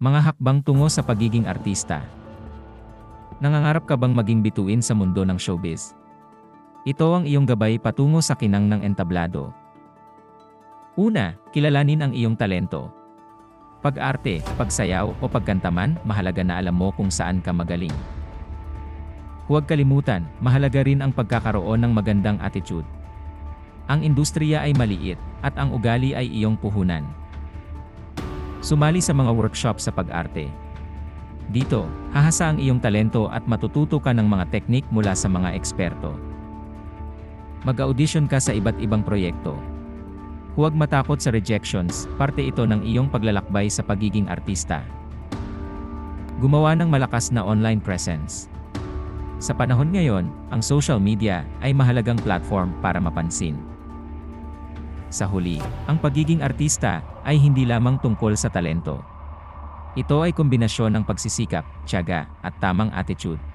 Mga hakbang tungo sa pagiging artista. Nangangarap ka bang maging bituin sa mundo ng showbiz? Ito ang iyong gabay patungo sa kinang ng entablado. Una, kilalanin ang iyong talento. Pag-arte, pagsayaw o pagkantaman, mahalaga na alam mo kung saan ka magaling. Huwag kalimutan, mahalaga rin ang pagkakaroon ng magandang attitude. Ang industriya ay maliit, at ang ugali ay iyong puhunan. Sumali sa mga workshop sa pag-arte. Dito, hahasa ang iyong talento at matututo ka ng mga teknik mula sa mga eksperto. Mag-audition ka sa iba't ibang proyekto. Huwag matakot sa rejections, parte ito ng iyong paglalakbay sa pagiging artista. Gumawa ng malakas na online presence. Sa panahon ngayon, ang social media ay mahalagang platform para mapansin. Sa huli, ang pagiging artista ay hindi lamang tungkol sa talento. Ito ay kombinasyon ng pagsisikap, tiyaga, at tamang attitude.